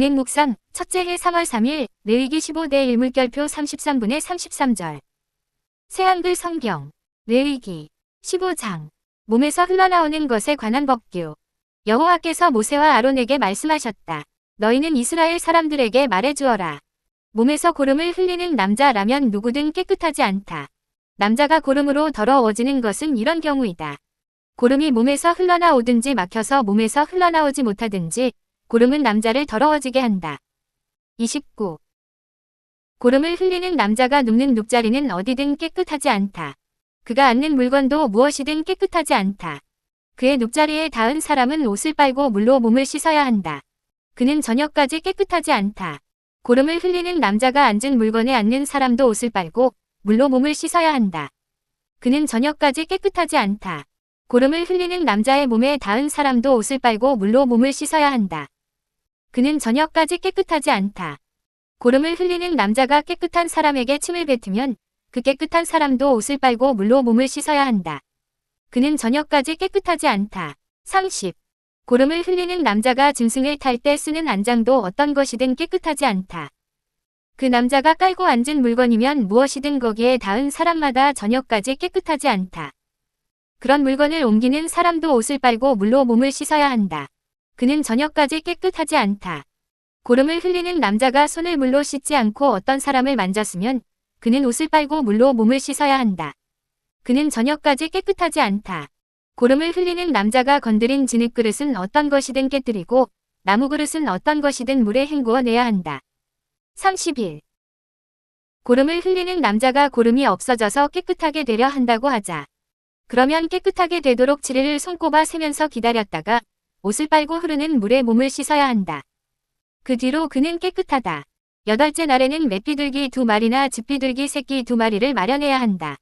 동행묵상 첫째 해 3월 3일 레위기 15대 1물결표 33분의 33절 새한글 성경 레위기 15장 몸에서 흘러나오는 것에 관한 법규 여호와께서 모세와 아론에게 말씀하셨다. 너희는 이스라엘 사람들에게 말해주어라. 몸에서 고름을 흘리는 남자라면 누구든 깨끗하지 않다. 남자가 고름으로 더러워지는 것은 이런 경우이다. 고름이 몸에서 흘러나오든지 막혀서 몸에서 흘러나오지 못하든지 고름은 남자를 더러워지게 한다. 29. 고름을 흘리는 남자가 눕는 눕자리는 어디든 깨끗하지 않다. 그가 앉는 물건도 무엇이든 깨끗하지 않다. 그의 눕자리에 닿은 사람은 옷을 빨고 물로 몸을 씻어야 한다. 그는 저녁까지 깨끗하지 않다. 고름을 흘리는 남자가 앉은 물건에 앉는 사람도 옷을 빨고 물로 몸을 씻어야 한다. 그는 저녁까지 깨끗하지 않다. 고름을 흘리는 남자의 몸에 닿은 사람도 옷을 빨고 물로 몸을 씻어야 한다. 그는 저녁까지 깨끗하지 않다. 고름을 흘리는 남자가 깨끗한 사람에게 침을 뱉으면 그 깨끗한 사람도 옷을 빨고 물로 몸을 씻어야 한다. 그는 저녁까지 깨끗하지 않다. 30. 고름을 흘리는 남자가 짐승을 탈 때 쓰는 안장도 어떤 것이든 깨끗하지 않다. 그 남자가 깔고 앉은 물건이면 무엇이든 거기에 닿은 사람마다 저녁까지 깨끗하지 않다. 그런 물건을 옮기는 사람도 옷을 빨고 물로 몸을 씻어야 한다. 그는 저녁까지 깨끗하지 않다. 고름을 흘리는 남자가 손을 물로 씻지 않고 어떤 사람을 만졌으면 그는 옷을 빨고 물로 몸을 씻어야 한다. 그는 저녁까지 깨끗하지 않다. 고름을 흘리는 남자가 건드린 진흙 그릇은 어떤 것이든 깨뜨리고 나무 그릇은 어떤 것이든 물에 헹구어 내야 한다. 30일. 고름을 흘리는 남자가 고름이 없어져서 깨끗하게 되려 한다고 하자. 그러면 깨끗하게 되도록 7일을 손꼽아 세면서 기다렸다가 옷을 빨고 흐르는 물에 몸을 씻어야 한다. 그 뒤로 그는 깨끗하다. 여덟째 날에는 맷비둘기 두 마리나 집비둘기 새끼 두 마리를 마련해야 한다.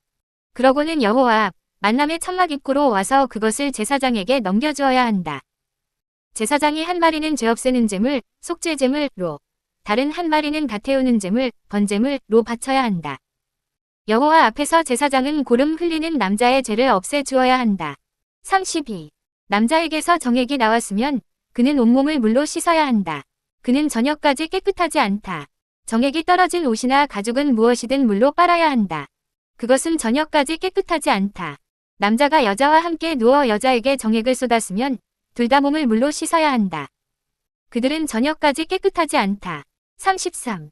그러고는 여호와 앞 만남의 천막 입구로 와서 그것을 제사장에게 넘겨주어야 한다. 제사장이 한 마리는 죄 없애는 제물, 속죄 제물로, 다른 한 마리는 다 태우는 제물, 번제물로 바쳐야 한다. 여호와 앞에서 제사장은 고름 흘리는 남자의 죄를 없애 주어야 한다. 32. 남자에게서 정액이 나왔으면 그는 온몸을 물로 씻어야 한다. 그는 저녁까지 깨끗하지 않다. 정액이 떨어진 옷이나 가죽은 무엇이든 물로 빨아야 한다. 그것은 저녁까지 깨끗하지 않다. 남자가 여자와 함께 누워 여자에게 정액을 쏟았으면 둘 다 몸을 물로 씻어야 한다. 그들은 저녁까지 깨끗하지 않다. 33.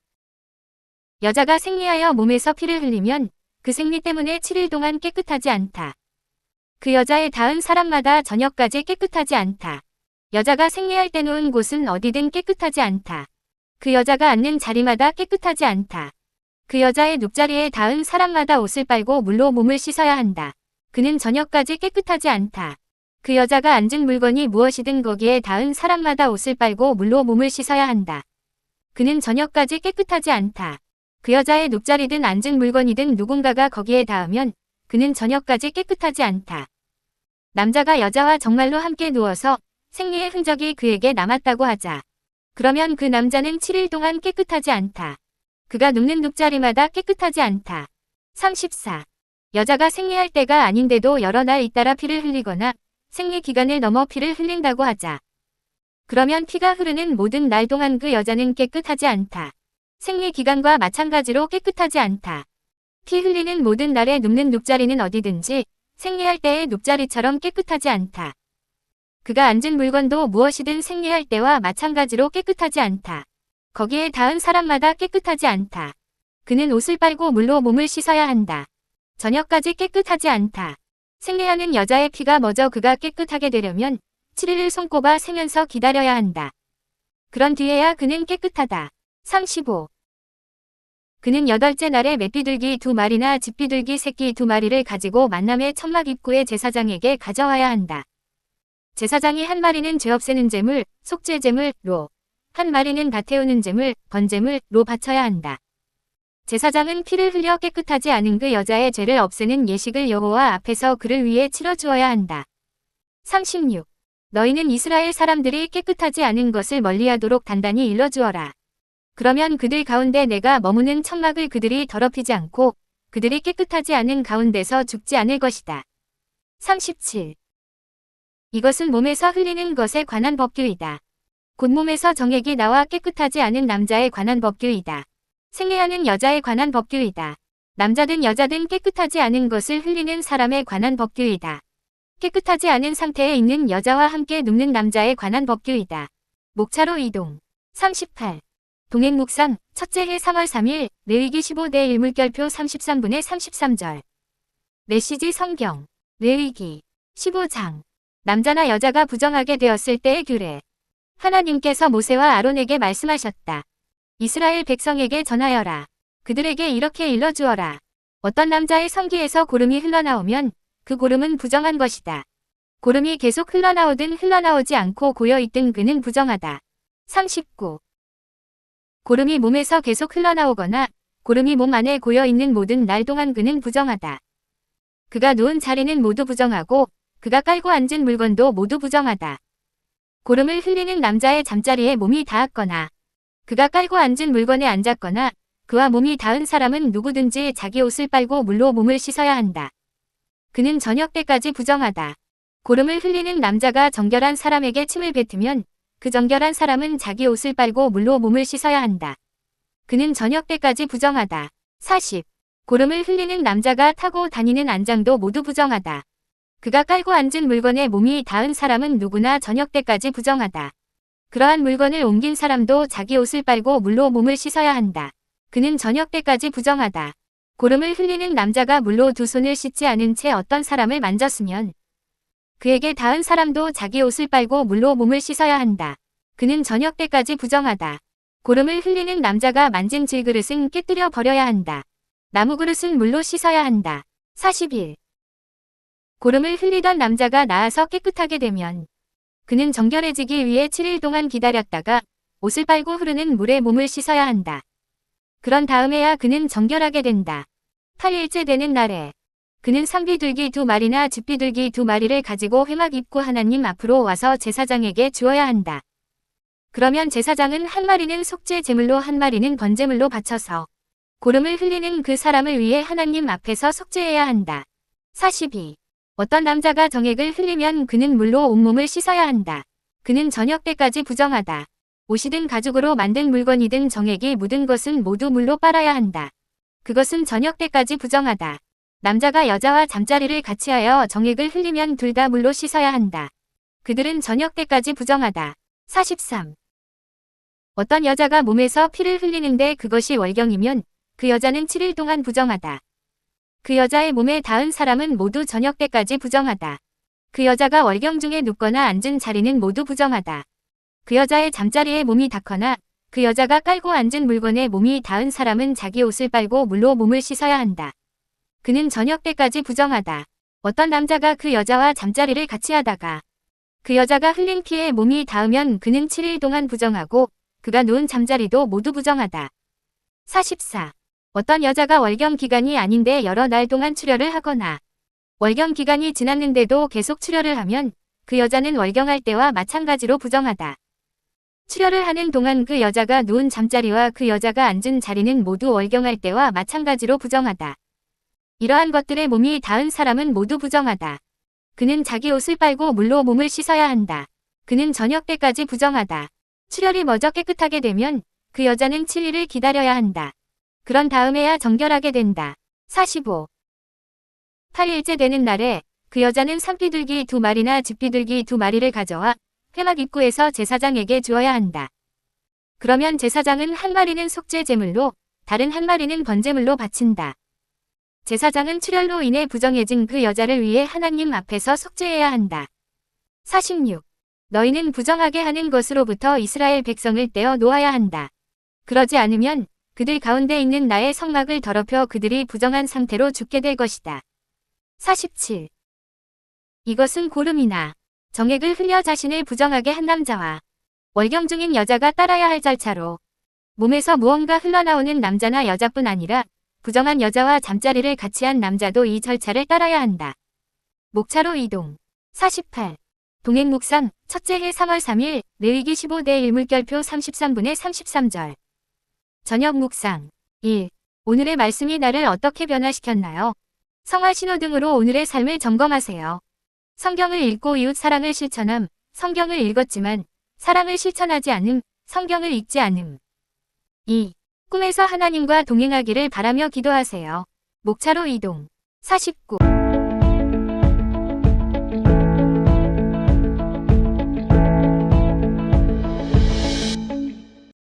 여자가 생리하여 몸에서 피를 흘리면 그 생리 때문에 7일 동안 깨끗하지 않다. 그 여자의 닿은 사람마다 저녁까지 깨끗하지 않다. 여자가 생리할 때 놓은 곳은 어디든 깨끗하지 않다. 그 여자가 앉는 자리마다 깨끗하지 않다. 그 여자의 눕자리에 닿은 사람마다 옷을 빨고 물로 몸을 씻어야 한다. 그는 저녁까지 깨끗하지 않다. 그 여자가 앉은 물건이 무엇이든 거기에 닿은 사람마다 옷을 빨고 물로 몸을 씻어야 한다. 그는 저녁까지 깨끗하지 않다. 그 여자의 눕자리든 앉은 물건이든 누군가가 거기에 닿으면 그는 저녁까지 깨끗하지 않다. 남자가 여자와 정말로 함께 누워서 생리의 흔적이 그에게 남았다고 하자. 그러면 그 남자는 7일 동안 깨끗하지 않다. 그가 눕는 눕자리마다 깨끗하지 않다. 34. 여자가 생리할 때가 아닌데도 여러 날 잇따라 피를 흘리거나 생리 기간을 넘어 피를 흘린다고 하자. 그러면 피가 흐르는 모든 날 동안 그 여자는 깨끗하지 않다. 생리 기간과 마찬가지로 깨끗하지 않다. 피 흘리는 모든 날에 눕는 눕자리는 어디든지 생리할 때의 눕자리처럼 깨끗하지 않다. 그가 앉은 물건도 무엇이든 생리할 때와 마찬가지로 깨끗하지 않다. 거기에 닿은 사람마다 깨끗하지 않다. 그는 옷을 빨고 물로 몸을 씻어야 한다. 저녁까지 깨끗하지 않다. 생리하는 여자의 피가 먼저 그가 깨끗하게 되려면 7일을 손꼽아 세면서 기다려야 한다. 그런 뒤에야 그는 깨끗하다. 35. 그는 여덟째 날에 맷비둘기 두 마리나 집비둘기 새끼 두 마리를 가지고 만남의 천막 입구의 제사장에게 가져와야 한다. 제사장이 한 마리는 죄 없애는 제물, 속죄 제물로, 한 마리는 다 태우는 제물, 번제물로 바쳐야 한다. 제사장은 피를 흘려 깨끗하지 않은 그 여자의 죄를 없애는 예식을 여호와 앞에서 그를 위해 치러주어야 한다. 36. 너희는 이스라엘 사람들이 깨끗하지 않은 것을 멀리하도록 단단히 일러주어라. 그러면 그들 가운데 내가 머무는 천막을 그들이 더럽히지 않고 그들이 깨끗하지 않은 가운데서 죽지 않을 것이다. 37. 이것은 몸에서 흘리는 것에 관한 법규이다. 곧 몸에서 정액이 나와 깨끗하지 않은 남자에 관한 법규이다. 생리하는 여자에 관한 법규이다. 남자든 여자든 깨끗하지 않은 것을 흘리는 사람에 관한 법규이다. 깨끗하지 않은 상태에 있는 여자와 함께 눕는 남자에 관한 법규이다. 목차로 이동. 38. 동행묵상, 첫째 해 3월 3일, 레위기 15대 1물결표 33분의 33절. 메시지 성경, 레위기, 15장. 남자나 여자가 부정하게 되었을 때의 규례. 하나님께서 모세와 아론에게 말씀하셨다. 이스라엘 백성에게 전하여라. 그들에게 이렇게 일러주어라. 어떤 남자의 성기에서 고름이 흘러나오면 그 고름은 부정한 것이다. 고름이 계속 흘러나오든 흘러나오지 않고 고여있든 그는 부정하다. 39. 고름이 몸에서 계속 흘러나오거나 고름이 몸 안에 고여있는 모든 날 동안 그는 부정하다. 그가 누운 자리는 모두 부정하고 그가 깔고 앉은 물건도 모두 부정하다. 고름을 흘리는 남자의 잠자리에 몸이 닿았거나 그가 깔고 앉은 물건에 앉았거나 그와 몸이 닿은 사람은 누구든지 자기 옷을 빨고 물로 몸을 씻어야 한다. 그는 저녁 때까지 부정하다. 고름을 흘리는 남자가 정결한 사람에게 침을 뱉으면 그 정결한 사람은 자기 옷을 빨고 물로 몸을 씻어야 한다. 그는 저녁 때까지 부정하다. 40. 고름을 흘리는 남자가 타고 다니는 안장도 모두 부정하다. 그가 깔고 앉은 물건에 몸이 닿은 사람은 누구나 저녁 때까지 부정하다. 그러한 물건을 옮긴 사람도 자기 옷을 빨고 물로 몸을 씻어야 한다. 그는 저녁 때까지 부정하다. 고름을 흘리는 남자가 물로 두 손을 씻지 않은 채 어떤 사람을 만졌으면 그에게 닿은 사람도 자기 옷을 빨고 물로 몸을 씻어야 한다. 그는 저녁 때까지 부정하다. 고름을 흘리는 남자가 만진 질그릇은 깨뜨려 버려야 한다. 나무 그릇은 물로 씻어야 한다. 41. 고름을 흘리던 남자가 나아서 깨끗하게 되면 그는 정결해지기 위해 7일 동안 기다렸다가 옷을 빨고 흐르는 물에 몸을 씻어야 한다. 그런 다음에야 그는 정결하게 된다. 8일째 되는 날에 그는 상비둘기 두 마리나 집비둘기 두 마리를 가지고 회막 입고 하나님 앞으로 와서 제사장에게 주어야 한다. 그러면 제사장은 한 마리는 속죄 제물로 한 마리는 번제물로 바쳐서 고름을 흘리는 그 사람을 위해 하나님 앞에서 속죄해야 한다. 42. 어떤 남자가 정액을 흘리면 그는 물로 온몸을 씻어야 한다. 그는 저녁 때까지 부정하다. 옷이든 가죽으로 만든 물건이든 정액이 묻은 것은 모두 물로 빨아야 한다. 그것은 저녁 때까지 부정하다. 남자가 여자와 잠자리를 같이 하여 정액을 흘리면 둘 다 물로 씻어야 한다. 그들은 저녁 때까지 부정하다. 43. 어떤 여자가 몸에서 피를 흘리는데 그것이 월경이면 그 여자는 7일 동안 부정하다. 그 여자의 몸에 닿은 사람은 모두 저녁 때까지 부정하다. 그 여자가 월경 중에 눕거나 앉은 자리는 모두 부정하다. 그 여자의 잠자리에 몸이 닿거나 그 여자가 깔고 앉은 물건에 몸이 닿은 사람은 자기 옷을 빨고 물로 몸을 씻어야 한다. 그는 저녁 때까지 부정하다. 어떤 남자가 그 여자와 잠자리를 같이 하다가 그 여자가 흘린 피에 몸이 닿으면 그는 7일 동안 부정하고 그가 누운 잠자리도 모두 부정하다. 44. 어떤 여자가 월경 기간이 아닌데 여러 날 동안 출혈을 하거나 월경 기간이 지났는데도 계속 출혈을 하면 그 여자는 월경할 때와 마찬가지로 부정하다. 출혈을 하는 동안 그 여자가 누운 잠자리와 그 여자가 앉은 자리는 모두 월경할 때와 마찬가지로 부정하다. 이러한 것들에 몸이 닿은 사람은 모두 부정하다. 그는 자기 옷을 빨고 물로 몸을 씻어야 한다. 그는 저녁 때까지 부정하다. 출혈이 먼저 깨끗하게 되면 그 여자는 7일을 기다려야 한다. 그런 다음에야 정결하게 된다. 45. 8일째 되는 날에 그 여자는 산비둘기 두 마리나 집비둘기 두 마리를 가져와 회막 입구에서 제사장에게 주어야 한다. 그러면 제사장은 한 마리는 속죄 제물로 다른 한 마리는 번제물로 바친다. 제사장은 출혈로 인해 부정해진 그 여자를 위해 하나님 앞에서 속죄해야 한다. 46. 너희는 부정하게 하는 것으로부터 이스라엘 백성을 떼어 놓아야 한다. 그러지 않으면 그들 가운데 있는 나의 성막을 더럽혀 그들이 부정한 상태로 죽게 될 것이다. 47. 이것은 고름이나 정액을 흘려 자신을 부정하게 한 남자와 월경 중인 여자가 따라야 할 절차로 몸에서 무언가 흘러나오는 남자나 여자뿐 아니라 부정한 여자와 잠자리를 같이 한 남자도 이 절차를 따라야 한다. 목차로 이동. 48. 동행묵상, 첫째 해 3월 3일, 레위기 15대 1물결표 33분의 33절. 저녁 묵상 1. 오늘의 말씀이 나를 어떻게 변화시켰나요? 성화 신호등으로 오늘의 삶을 점검하세요. 성경을 읽고 이웃 사랑을 실천함. 성경을 읽었지만 사랑을 실천하지 않음, 성경을 읽지 않음. 2. 꿈에서 하나님과 동행하기를 바라며 기도하세요. 목차로 이동. 49.